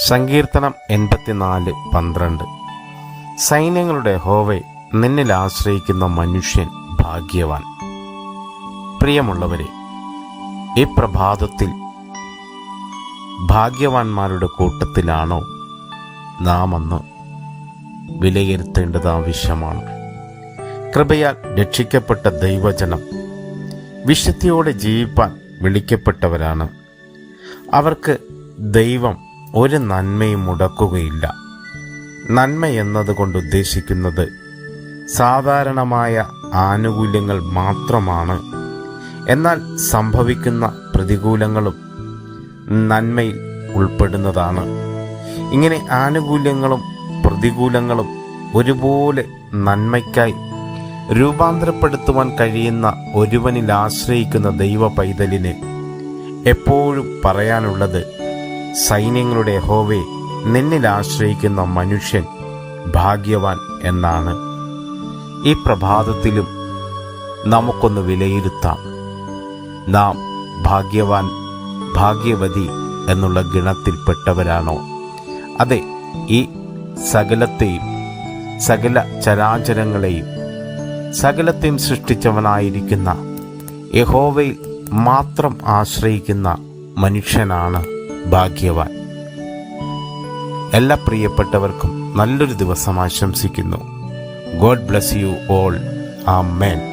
സങ്കീർത്തനം എൺപത്തിനാല് പന്ത്രണ്ട്. സൈന്യങ്ങളുടെ ഹോവെ നിന്നിൽ ആശ്രയിക്കുന്ന മനുഷ്യൻ ഭാഗ്യവാൻ. പ്രിയമുള്ളവരെ ഈ പ്രഭാതത്തിൽ ഭാഗ്യവാന്മാരുടെ കൂട്ടത്തിലാണോ നാം അന്ന് വിലയിരുത്തേണ്ടത് ആവശ്യമാണ്. കൃപയാൽ രക്ഷിക്കപ്പെട്ട ദൈവജനം വിശുദ്ധിയോടെ ജീവിപ്പാൻ വിളിക്കപ്പെട്ടവരാണ്. അവർക്ക് ദൈവം ഒരു നന്മയും മുടക്കുകയില്ല. നന്മ എന്നതുകൊണ്ട് ഉദ്ദേശിക്കുന്നത് സാധാരണമായ ആനുകൂല്യങ്ങൾ മാത്രമാണ്. എന്നാൽ സംഭവിക്കുന്ന പ്രതികൂലങ്ങളും നന്മയിൽ ഉൾപ്പെടുന്നതാണ്. ഇങ്ങനെ ആനുകൂല്യങ്ങളും പ്രതികൂലങ്ങളും ഒരുപോലെ നന്മയ്ക്കായി രൂപാന്തരപ്പെടുത്തുവാൻ കഴിയുന്ന ഒരുവനിൽ ആശ്രയിക്കുന്ന ദൈവ പൈതലിന് എപ്പോഴും പറയാനുള്ളത് സൈന്യങ്ങളുടെ ഹോവെ നിന്നിൽ ആശ്രയിക്കുന്ന മനുഷ്യൻ ഭാഗ്യവാൻ എന്നാണ്. ഈ പ്രഭാതത്തിലും നമുക്കൊന്ന് വിലയിരുത്താം. നാം ഭാഗ്യവാൻ ഭാഗ്യവതി എന്നുള്ള ഗണത്തിൽപ്പെട്ടവരാണോ? അതെ ഈ സകലത്തെയും സകല ചരാചരങ്ങളെയും സകലത്തെയും സൃഷ്ടിച്ചവനായിരിക്കുന്ന യഹോവയിൽ മാത്രം ആശ്രയിക്കുന്ന മനുഷ്യനാണ്. ഭാഗ്യവാൻ. എല്ലാ പ്രിയപ്പെട്ടവർക്കും നല്ലൊരു ദിവസം ആശംസിക്കുന്നു. God bless you all. Amen